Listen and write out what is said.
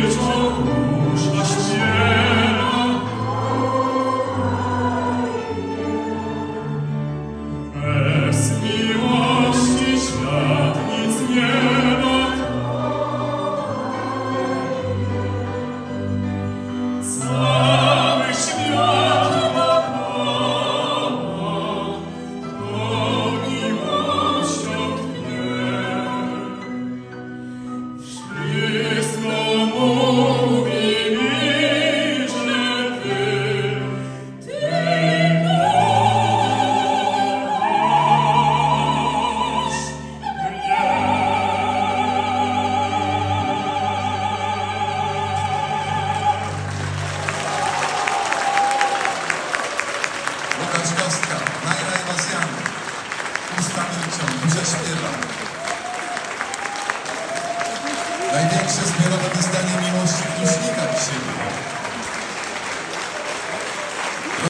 的窗户。Kamińczą prześpiewa. Największe zbiorowe wyznanie miłości w siebie.